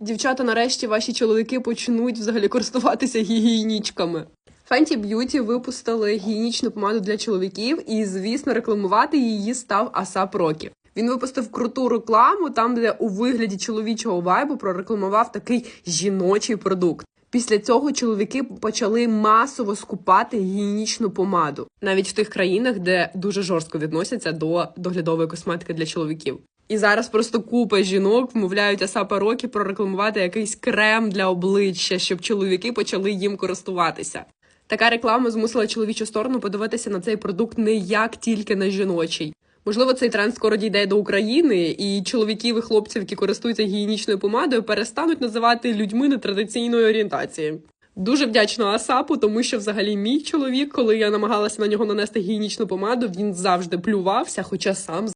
Дівчата, нарешті ваші чоловіки почнуть взагалі користуватися гігієнічками. Fenty Beauty випустили гігієнічну помаду для чоловіків, і звісно, рекламувати її став Асап Рокі. Він випустив круту рекламу, там, де у вигляді чоловічого вайбу прорекламував такий жіночий продукт. Після цього чоловіки почали масово скупати гігієнічну помаду, навіть в тих країнах, де дуже жорстко відносяться до доглядової косметики для чоловіків. І зараз просто купа жінок вмовляють Асапа Рокі прорекламувати якийсь крем для обличчя, щоб чоловіки почали їм користуватися. Така реклама змусила чоловічу сторону подивитися на цей продукт не як тільки на жіночий. Можливо, цей тренд скоро дійде до України, і чоловіків і хлопців, які користуються гігієнічною помадою, перестануть називати людьми нетрадиційної орієнтації. Дуже вдячна Асапу, тому що взагалі мій чоловік, коли я намагалася на нього нанести гігієнічну помаду, він завжди плювався, хоча сам